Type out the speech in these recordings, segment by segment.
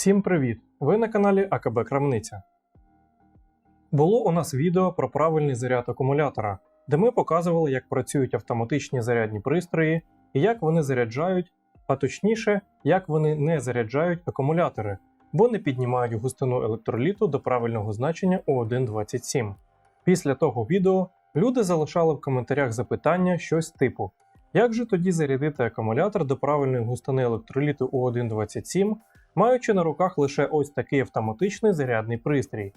Всім привіт! Ви на каналі АКБ Крамниця. Було у нас відео про правильний заряд акумулятора, де ми показували, як працюють автоматичні зарядні пристрої і як вони заряджають, а точніше, як вони не заряджають акумулятори, бо не піднімають густину електроліту до правильного значення у 1.27. Після того відео люди залишали в коментарях запитання щось типу: як же тоді зарядити акумулятор до правильної густини електроліту у 1.27, маючи на руках лише ось такий автоматичний зарядний пристрій?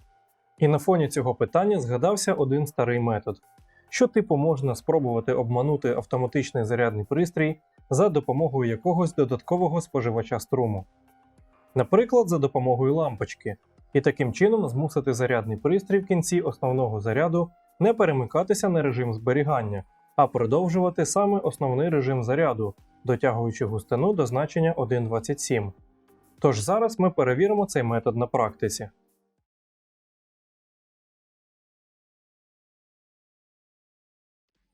І на фоні цього питання згадався один старий метод, що типу можна спробувати обманути автоматичний зарядний пристрій за допомогою якогось додаткового споживача струму. Наприклад, за допомогою лампочки, і таким чином змусити зарядний пристрій в кінці основного заряду не перемикатися на режим зберігання, а продовжувати саме основний режим заряду, дотягуючи густину до значення 1.27. Тож зараз ми перевіримо цей метод на практиці.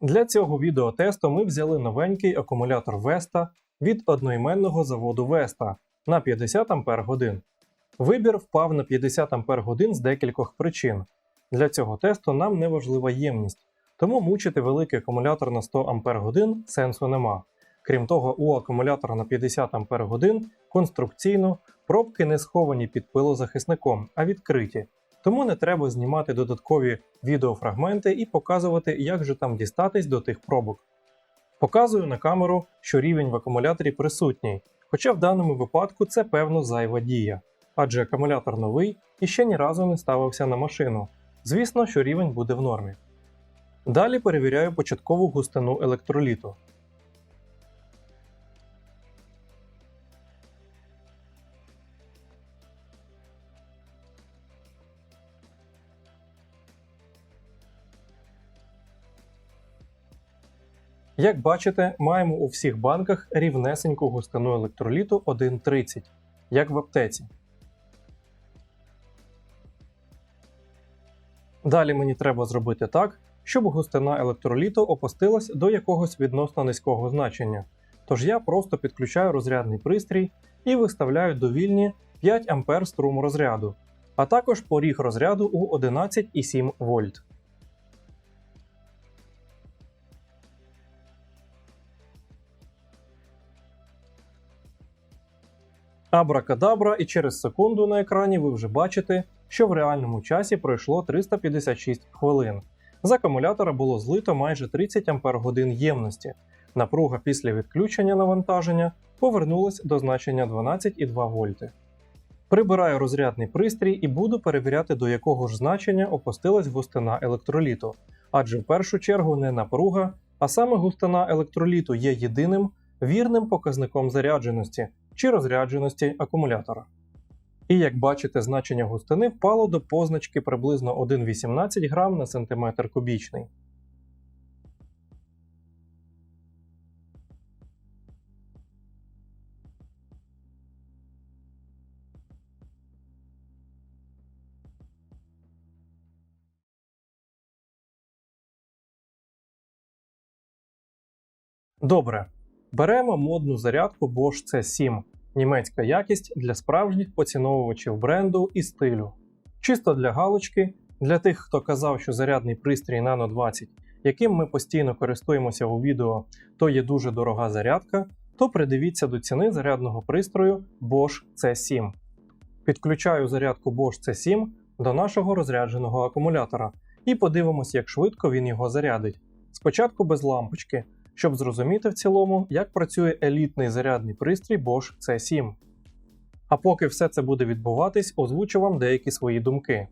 Для цього відеотесту ми взяли новенький акумулятор Vesta від одноіменного заводу Vesta на 50 Ах. Вибір впав на 50 Ах з декількох причин. Для цього тесту нам не важлива ємність, тому мучити великий акумулятор на 100 Ах сенсу нема. Крім того, у акумулятора на 50 Ах конструкційно пробки не сховані під пилозахисником, а відкриті. Тому не треба знімати додаткові відеофрагменти і показувати, як же там дістатись до тих пробок. Показую на камеру, що рівень в акумуляторі присутній, хоча в даному випадку це певно зайва дія, адже акумулятор новий і ще ні разу не ставився на машину. Звісно, що рівень буде в нормі. Далі перевіряю початкову густину електроліту. Як бачите, маємо у всіх банках рівнесеньку густину електроліту 1,30, як в аптеці. Далі мені треба зробити так, щоб густина електроліту опустилась до якогось відносно низького значення. Тож я просто підключаю розрядний пристрій і виставляю довільні 5 А струму розряду, а також поріг розряду у 11,7 вольт. Абракадабра, і через секунду на екрані ви вже бачите, що в реальному часі пройшло 356 хвилин. З акумулятора було злито майже 30 Ах ємності. Напруга після відключення навантаження повернулась до значення 12,2 вольти. Прибираю розрядний пристрій і буду перевіряти, до якого ж значення опустилась густина електроліту, адже в першу чергу не напруга, а саме густина електроліту є єдиним вірним показником зарядженості чи розрядженості акумулятора. І як бачите, значення густини впало до позначки приблизно 1,18 грам на сантиметр кубічний. Добре. Беремо модну зарядку Bosch C7 німецька якість для справжніх поціновувачів бренду і стилю. Чисто для галочки, для тих, хто казав, що зарядний пристрій Nano 20, яким ми постійно користуємося у відео, то є дуже дорога зарядка, то придивіться до ціни зарядного пристрою Bosch C7. Підключаю зарядку Bosch C7 до нашого розрядженого акумулятора і подивимось, як швидко він його зарядить. Спочатку без лампочки щоб зрозуміти в цілому, як працює елітний зарядний пристрій Bosch C7. А поки все це буде відбуватись, озвучу вам деякі свої думки.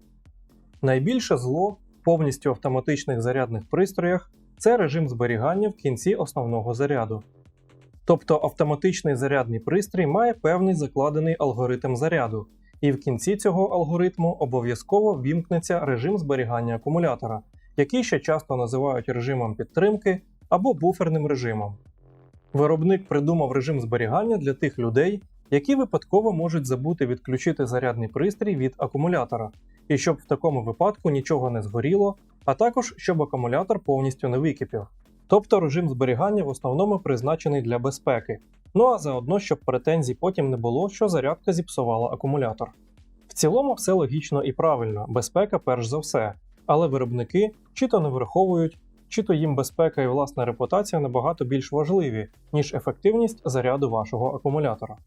Найбільше зло в повністю автоматичних зарядних пристроях це режим зберігання в кінці основного заряду. Тобто автоматичний зарядний пристрій має певний закладений алгоритм заряду, і в кінці цього алгоритму обов'язково вімкнеться режим зберігання акумулятора, який ще часто називають режимом підтримки або буферним режимом. Виробник придумав режим зберігання для тих людей, які випадково можуть забути відключити зарядний пристрій від акумулятора, і щоб в такому випадку нічого не згоріло, а також щоб акумулятор повністю не википів. Тобто режим зберігання в основному призначений для безпеки, Ну а заодно, щоб претензій потім не було, що зарядка зіпсувала акумулятор. В цілому все логічно і правильно, безпека перш за все, але виробники чи то не враховують, чи то їм безпека і власна репутація набагато більш важливі, ніж ефективність заряду вашого акумулятора.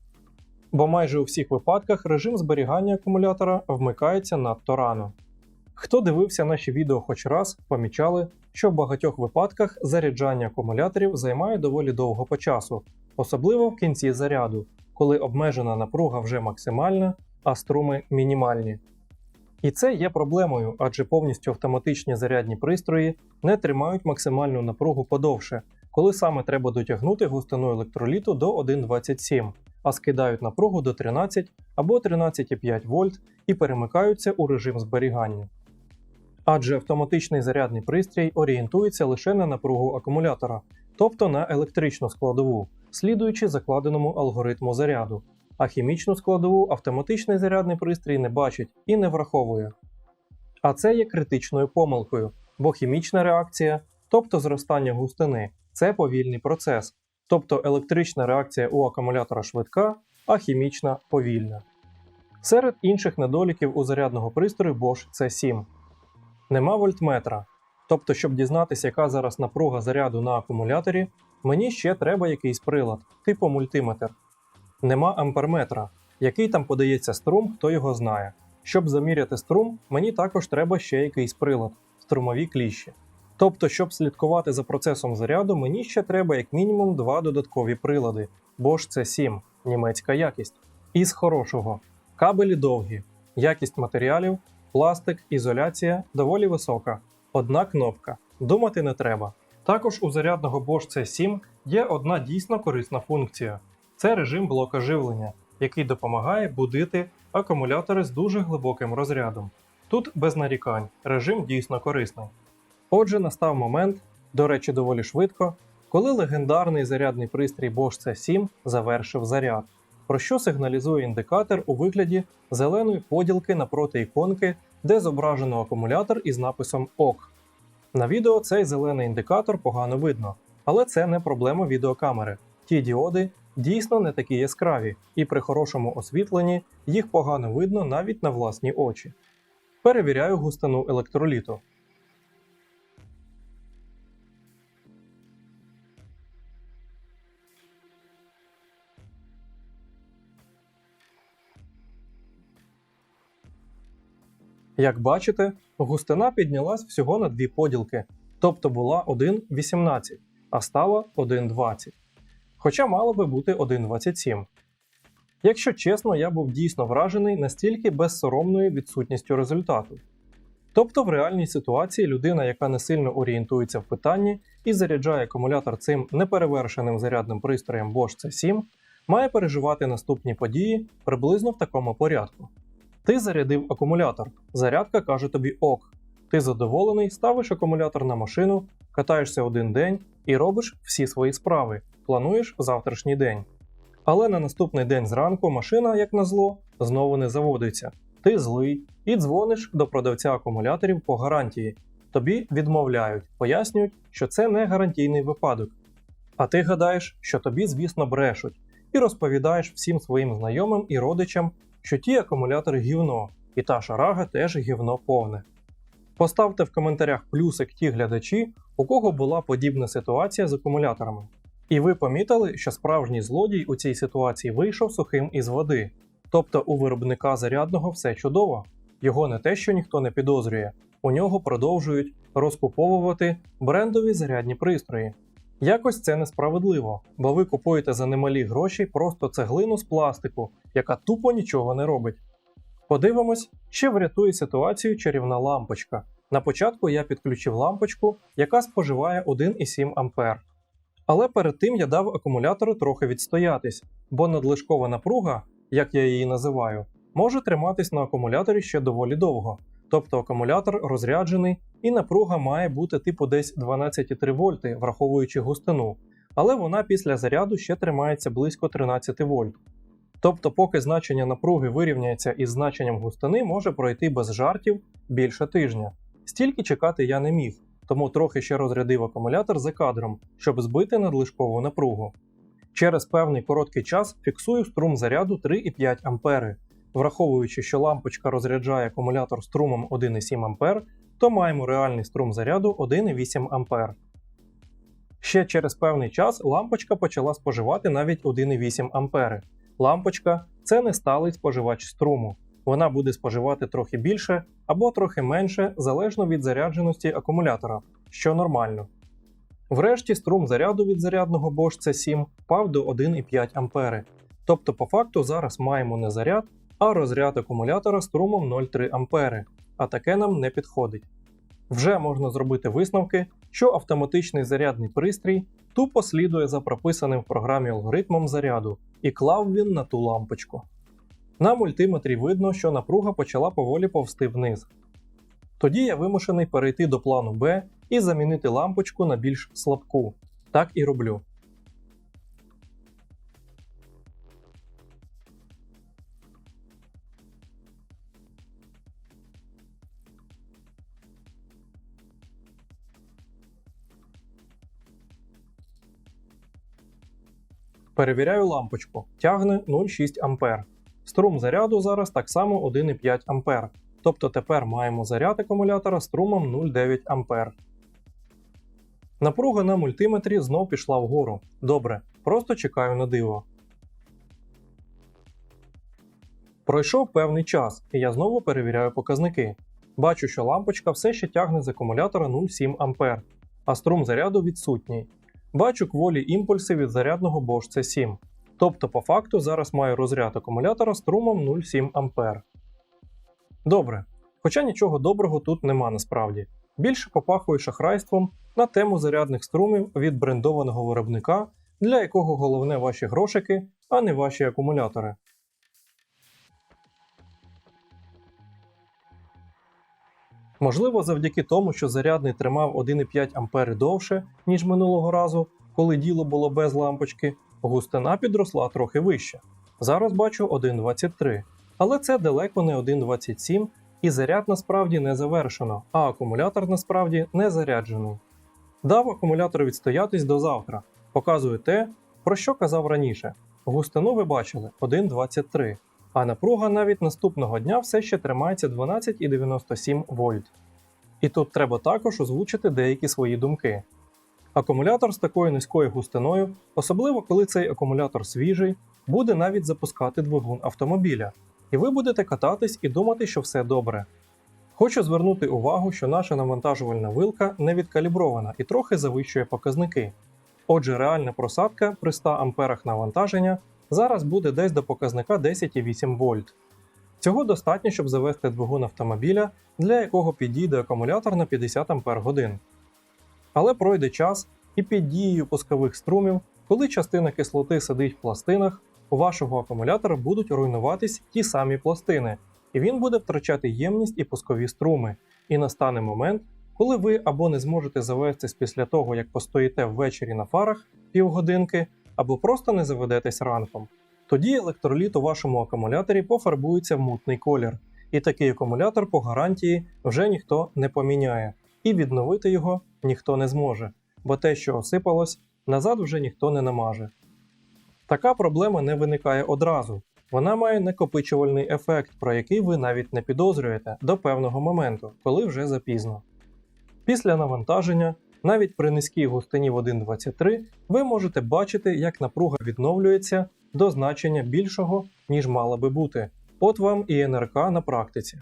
Бо майже у всіх випадках режим зберігання акумулятора вмикається надто рано. Хто дивився наші відео хоч раз, помічали, що в багатьох випадках заряджання акумуляторів займає доволі довго по часу, особливо в кінці заряду, коли обмежена напруга вже максимальна, а струми мінімальні. І це є проблемою, адже повністю автоматичні зарядні пристрої не тримають максимальну напругу подовше, коли саме треба дотягнути густину електроліту до 1,27, а скидають напругу до 13 або 13,5 вольт і перемикаються у режим зберігання. Адже автоматичний зарядний пристрій орієнтується лише на напругу акумулятора, тобто на електричну складову, слідуючи закладеному алгоритму заряду, а хімічну складову автоматичний зарядний пристрій не бачить і не враховує. А це є критичною помилкою, бо хімічна реакція, тобто зростання густини, це повільний процес, тобто електрична реакція у акумулятора швидка, а хімічна повільна. Серед інших недоліків у зарядного пристрою Bosch C7 нема вольтметра. Тобто, щоб дізнатися, яка зараз напруга заряду на акумуляторі, мені ще треба якийсь прилад, типу мультиметр. Нема амперметра, який там подається струм, хто його знає. Щоб заміряти струм, мені також треба ще якийсь прилад струмові кліщі. Тобто, щоб слідкувати за процесом заряду, мені ще треба як мінімум два додаткові прилади, Bosch C7, німецька якість. Із хорошого. Кабелі довгі, якість матеріалів, пластик, ізоляція доволі висока. Одна кнопка. Думати не треба. Також у зарядного Bosch C7 є одна дійсно корисна функція це режим блока живлення, який допомагає будити акумулятори з дуже глибоким розрядом. Тут без нарікань, режим дійсно корисний. Отже, настав момент, до речі, доволі швидко, коли легендарний зарядний пристрій Bosch C7 завершив заряд, про що сигналізує індикатор у вигляді зеленої поділки напроти іконки, де зображено акумулятор із написом ОК. На відео цей зелений індикатор погано видно, але це не проблема відеокамери. Ті діоди дійсно не такі яскраві, і при хорошому освітленні їх погано видно навіть на власні очі. Перевіряю густину електроліту. Як бачите, густина піднялась всього на дві поділки, тобто була 1,18, а стала 1,20. Хоча мало би бути 1,27. Якщо чесно, я був дійсно вражений настільки безсоромною відсутністю результату. Тобто в реальній ситуації людина, яка не сильно орієнтується в питанні і заряджає акумулятор цим неперевершеним зарядним пристроєм Bosch C7, має переживати наступні події приблизно в такому порядку. Ти зарядив акумулятор, зарядка каже тобі ок. Ти задоволений, ставиш акумулятор на машину, катаєшся один день і робиш всі свої справи, плануєш завтрашній день. Але на наступний день зранку машина, як назло, знову не заводиться. Ти злий і дзвониш до продавця акумуляторів по гарантії. Тобі відмовляють, пояснюють, що це не гарантійний випадок. А ти гадаєш, що тобі, звісно, брешуть, і розповідаєш всім своїм знайомим і родичам, що ті акумулятори гівно, і та шарага теж гівно повне. Поставте в коментарях плюсик ті глядачі, у кого була подібна ситуація з акумуляторами. І ви помітили, що справжній злодій у цій ситуації вийшов сухим із води. Тобто у виробника зарядного все чудово, його не те, що ніхто не підозрює, у нього продовжують розкуповувати брендові зарядні пристрої. Якось це несправедливо, бо ви купуєте за немалі гроші просто цеглину з пластику, яка тупо нічого не робить. Подивимось, ще врятує ситуацію чарівна лампочка. На початку я підключив лампочку, яка споживає 1,7 А. Але перед тим я дав акумулятору трохи відстоятись, бо надлишкова напруга, як я її називаю, може триматись на акумуляторі ще доволі довго. Тобто акумулятор розряджений і напруга має бути типу десь 12,3 вольти, враховуючи густину, але вона після заряду ще тримається близько 13 вольт. Тобто, поки значення напруги вирівняється із значенням густини, може пройти без жартів більше тижня. Стільки чекати я не міг, тому трохи ще розрядив акумулятор за кадром, щоб збити надлишкову напругу. Через певний короткий час фіксую струм заряду 3,5 А. Враховуючи, що лампочка розряджає акумулятор струмом 1,7 А, то маємо реальний струм заряду 1,8 А. Ще через певний час лампочка почала споживати навіть 1,8 А. Лампочка це не сталий споживач струму. Вона буде споживати трохи більше або трохи менше залежно від зарядженості акумулятора, що нормально. Врешті струм заряду від зарядного Bosch C7 впав до 1,5 А. Тобто, по факту, зараз маємо не заряд, а розряд акумулятора струмом 0,3 А, а таке нам не підходить. Вже можна зробити висновки, що автоматичний зарядний пристрій тупо слідує за прописаним в програмі алгоритмом заряду, і клав він на ту лампочку. На мультиметрі видно, що напруга почала поволі повсти вниз. Тоді я вимушений перейти до плану Б і замінити лампочку на більш слабку. Так і роблю. Перевіряю лампочку. Тягне 0,6 А. Струм заряду зараз так само 1,5 А. Тобто тепер маємо заряд акумулятора струмом 0,9 А. Напруга на мультиметрі знов пішла вгору. Добре, просто чекаю на диво. Пройшов певний час, і я знову перевіряю показники. Бачу, що лампочка все ще тягне з акумулятора 0,7 А, а струм заряду відсутній. Бачу кволі імпульси від зарядного Bosch C7. Тобто, по факту, зараз маю розряд акумулятора струмом 0,7 А. Добре. Хоча нічого доброго тут нема насправді. Більше попахує шахрайством на тему зарядних струмів від брендованого виробника, для якого головне ваші грошики, а не ваші акумулятори. Можливо, завдяки тому, що зарядний тримав 1,5 А довше, ніж минулого разу, коли діло було без лампочки, густина підросла трохи вище. Зараз бачу 1,23. Але це далеко не 1,27, і заряд насправді не завершено, а акумулятор насправді не заряджений. Дав акумулятор відстоятись до завтра. Показую те, про що казав раніше. Густину ви бачили 1,23 а напруга навіть наступного дня все ще тримається 12,97 вольт. І тут треба також озвучити деякі свої думки. Акумулятор з такою низькою густиною, особливо коли цей акумулятор свіжий, буде навіть запускати двигун автомобіля, і ви будете кататись і думати, що все добре. Хочу звернути увагу, що наша навантажувальна вилка не відкалібрована і трохи завищує показники. Отже, реальна просадка при 100 амперах навантаження зараз буде десь до показника 10,8 вольт. Цього достатньо, щоб завести двигун автомобіля, для якого підійде акумулятор на 50 Ах. Але пройде час, і під дією пускових струмів, коли частина кислоти сидить в пластинах, у вашого акумулятора будуть руйнуватись ті самі пластини, і він буде втрачати ємність і пускові струми. І настане момент, коли ви або не зможете завестись після того, як постоїте ввечері на фарах півгодинки, або просто не заведетесь ранком. Тоді електроліт у вашому акумуляторі пофарбується в мутний колір, і такий акумулятор по гарантії вже ніхто не поміняє, і відновити його ніхто не зможе, бо те, що осипалось, назад вже ніхто не намаже. Така проблема не виникає одразу, вона має накопичувальний ефект, про який ви навіть не підозрюєте до певного моменту, коли вже запізно. Після навантаження навіть при низькій густині в 1,23 ви можете бачити, як напруга відновлюється до значення більшого, ніж мала би бути. От вам і НРК на практиці.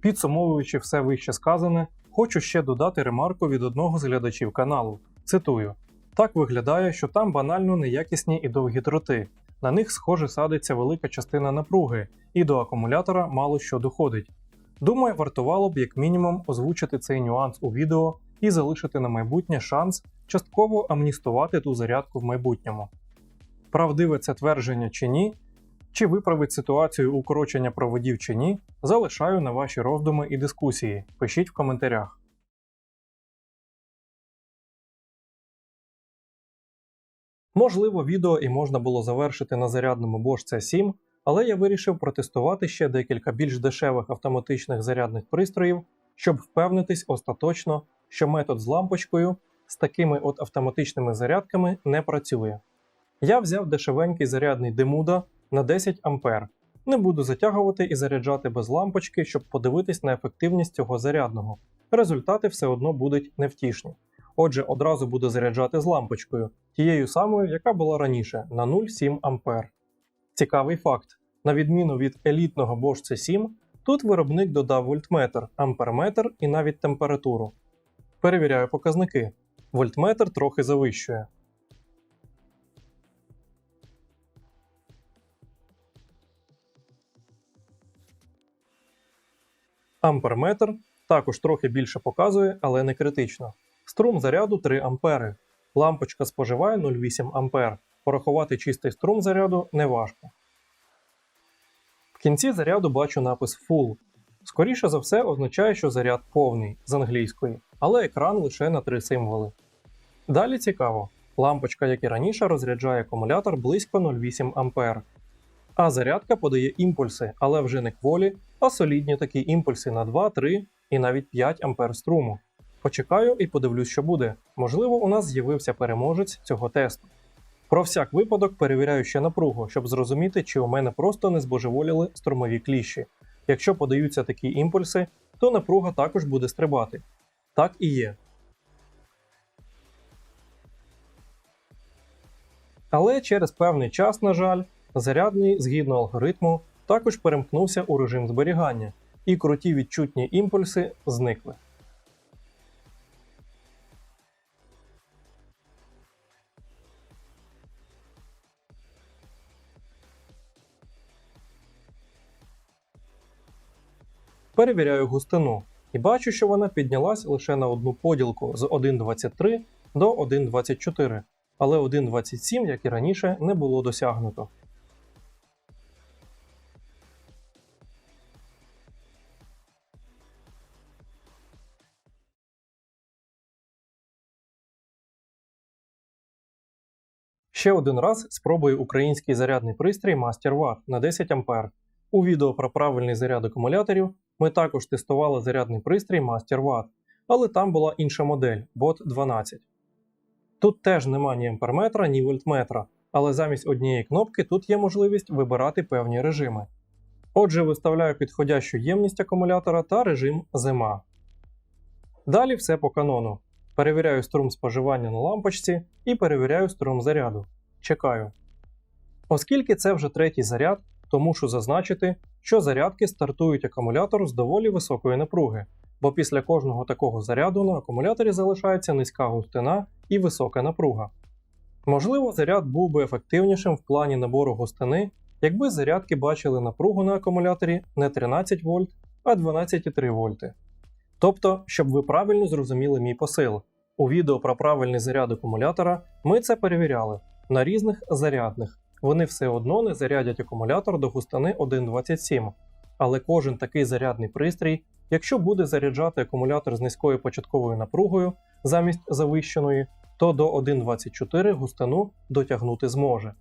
Підсумовуючи все вище сказане, хочу ще додати ремарку від одного з глядачів каналу. Цитую: так виглядає, що там банально неякісні і довгі дроти. На них, схоже, садиться велика частина напруги, і до акумулятора мало що доходить. Думаю, вартувало б як мінімум озвучити цей нюанс у відео і залишити на майбутнє шанс частково амністувати ту зарядку в майбутньому. Правдиве це твердження чи ні, чи виправить ситуацію укорочення проводів чи ні, залишаю на ваші роздуми і дискусії. Пишіть в коментарях. Можливо, відео і можна було завершити на зарядному Bosch C7, але я вирішив протестувати ще декілька більш дешевих автоматичних зарядних пристроїв, щоб впевнитись остаточно, що метод з лампочкою з такими от автоматичними зарядками не працює. Я взяв дешевенький зарядний Демуда на 10 А. Не буду затягувати і заряджати без лампочки, щоб подивитись на ефективність цього зарядного. Результати все одно будуть невтішні. Отже, одразу буду заряджати з лампочкою, тією самою, яка була раніше, на 0,7 А. Цікавий факт: на відміну від елітного Bosch C7, тут виробник додав вольтметр, амперметр і навіть температуру. Перевіряю показники. Вольтметр трохи завищує. Амперметр також трохи більше показує, але не критично. Струм заряду 3 А. Лампочка споживає 0,8 А. Порахувати чистий струм заряду неважко. В кінці заряду бачу напис Full. Скоріше за все означає, що заряд повний з англійської, але екран лише на 3 символи. Далі цікаво. Лампочка, як і раніше, розряджає акумулятор близько 0,8 А. А зарядка подає імпульси, але вже не кволі, а солідні такі імпульси на 2, 3 і навіть 5 А струму. Почекаю і подивлюсь, що буде. Можливо, у нас з'явився переможець цього тесту. Про всяк випадок перевіряю ще напругу, щоб зрозуміти, чи у мене просто не збожеволіли струмові кліщі. Якщо подаються такі імпульси, то напруга також буде стрибати. Так і є. Але через певний час, на жаль, зарядний, згідно алгоритму, також перемкнувся у режим зберігання, і круті відчутні імпульси зникли. Перевіряю густину і бачу, що вона піднялась лише на одну поділку з 1.23 до 1.24, але 1.27, як і раніше, не було досягнуто. Ще один раз спробую український зарядний пристрій MasterWatt на 10 А. У відео про правильний заряд акумуляторів ми також тестували зарядний пристрій MasterWatt, але там була інша модель BOT 12. Тут теж нема ні амперметра, ні вольтметра, але замість однієї кнопки тут є можливість вибирати певні режими. Отже, виставляю підходящу ємність акумулятора та режим зима. Далі все по канону. Перевіряю струм споживання на лампочці і перевіряю струм заряду. Чекаю. Оскільки це вже третій заряд, то мушу зазначити, що зарядки стартують акумулятор з доволі високої напруги, бо після кожного такого заряду на акумуляторі залишається низька густина і висока напруга. Можливо, заряд був би ефективнішим в плані набору густини, якби зарядки бачили напругу на акумуляторі не 13 вольт, а 12,3 вольти. Тобто, щоб ви правильно зрозуміли мій посил, у відео про правильний заряд акумулятора ми це перевіряли на різних зарядних. Вони все одно не зарядять акумулятор до густини 1,27. Але кожен такий зарядний пристрій, якщо буде заряджати акумулятор з низькою початковою напругою замість завищеної, то до 1,24 густину дотягнути зможе.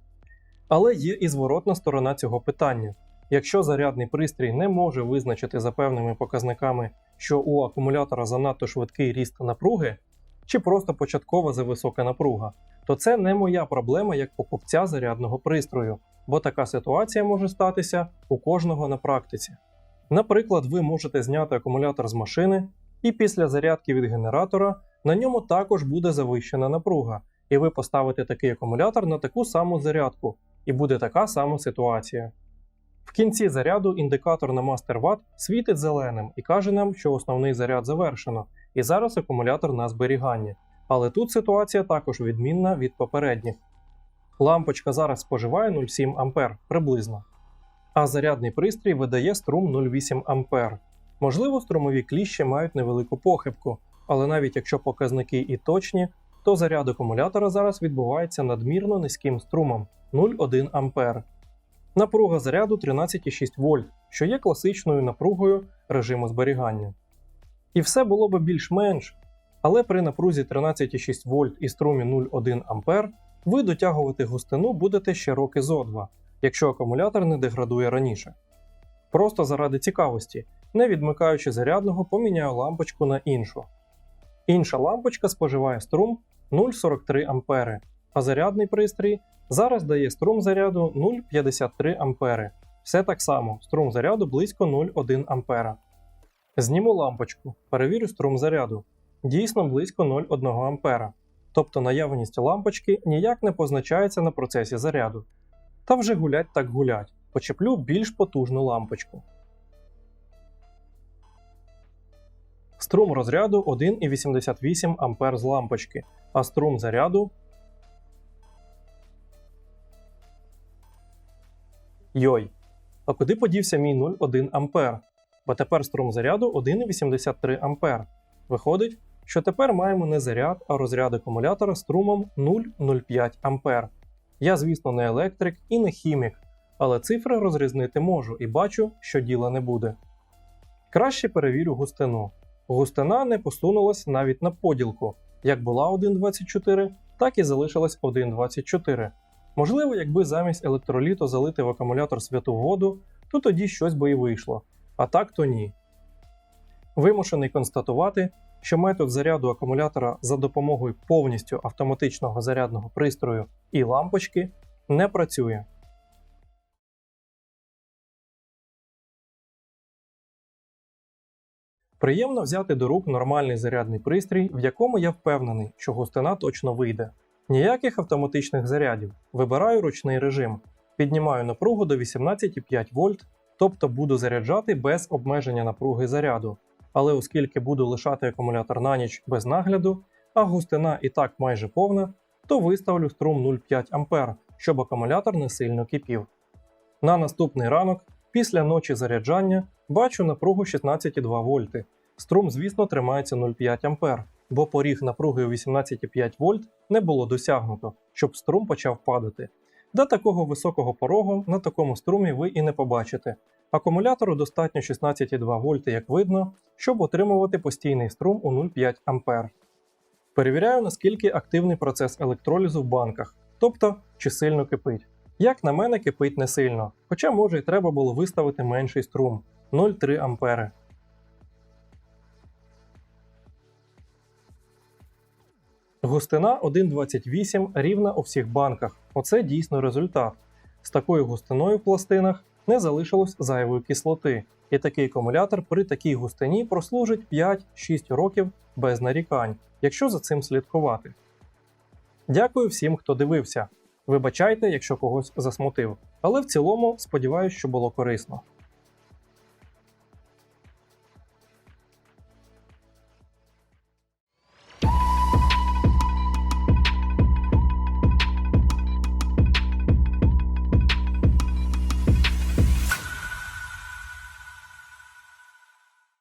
Але є і зворотна сторона цього питання. Якщо зарядний пристрій не може визначити за певними показниками, що у акумулятора занадто швидкий ріст напруги, чи просто початкова зависока напруга, то це не моя проблема як покупця зарядного пристрою, бо така ситуація може статися у кожного на практиці. Наприклад, ви можете зняти акумулятор з машини, і після зарядки від генератора на ньому також буде завищена напруга, і ви поставите такий акумулятор на таку саму зарядку, і буде така сама ситуація. В кінці заряду індикатор на Master Watt світить зеленим і каже нам, що основний заряд завершено, і зараз акумулятор на зберігання. Але тут ситуація також відмінна від попередніх. Лампочка зараз споживає 0,7 А приблизно. А зарядний пристрій видає струм 0,8 А. Можливо, струмові кліщі мають невелику похибку, але навіть якщо показники і точні, то заряд акумулятора зараз відбувається надмірно низьким струмом 0,1 А. Напруга заряду 13,6 вольт, що є класичною напругою режиму зберігання. І все було б більш-менш, але при напрузі 13,6 вольт і струмі 0,1 А ви дотягувати густину будете ще роки зо два, якщо акумулятор не деградує раніше. Просто заради цікавості, не відмикаючи зарядного, поміняю лампочку на іншу. Інша лампочка споживає струм 0,43 А, а зарядний пристрій Зараз дає струм заряду 0,53 ампери. Все так само, струм заряду близько 0,1 ампера. Зніму лампочку, перевірю струм заряду. Дійсно близько 0,1 ампера. Тобто наявність лампочки ніяк не позначається на процесі заряду. Та вже гулять так гулять. Почеплю більш потужну лампочку. Струм розряду 1,88 ампер з лампочки, а струм заряду. Йой. А куди подівся мій 0,1 ампер? Бо тепер струм заряду 1,83 ампер. Виходить, що тепер маємо не заряд, а розряд акумулятора струмом 0,05 ампер. Я, звісно, не електрик і не хімік, але цифри розрізнити можу і бачу, що діла не буде. Краще перевірю густину. Густина не посунулась навіть на поділку. Як була 1,24, так і залишилась 1,24. Можливо, якби замість електроліту залити в акумулятор святу воду, то тоді щось би і вийшло. А так то ні. Вимушений констатувати, що метод заряду акумулятора за допомогою повністю автоматичного зарядного пристрою і лампочки не працює. Приємно взяти до рук нормальний зарядний пристрій, в якому я впевнений, що густина точно вийде. Ніяких автоматичних зарядів. Вибираю ручний режим. Піднімаю напругу до 18,5 вольт, тобто буду заряджати без обмеження напруги заряду. Але оскільки буду лишати акумулятор на ніч без нагляду, а густина і так майже повна, то виставлю струм 0,5 А, щоб акумулятор не сильно кипів. На наступний ранок, після ночі заряджання, бачу напругу 16,2 вольти. Струм, звісно, тримається 0,5 А, бо поріг напруги у 18,5 вольт не було досягнуто, щоб струм почав падати. До такого високого порогу на такому струмі ви і не побачите. Акумулятору достатньо 16,2 вольти, як видно, щоб отримувати постійний струм у 0,5 А. Перевіряю, наскільки активний процес електролізу в банках, тобто чи сильно кипить. Як на мене, кипить не сильно, хоча може й треба було виставити менший струм 0,3 А. Густина 1,28 рівна у всіх банках. Оце дійсно результат. З такою густиною в пластинах не залишилось зайвої кислоти, і такий акумулятор при такій густині прослужить 5-6 років без нарікань, якщо за цим слідкувати. Дякую всім, хто дивився. Вибачайте, якщо когось засмутив, але в цілому сподіваюся, що було корисно.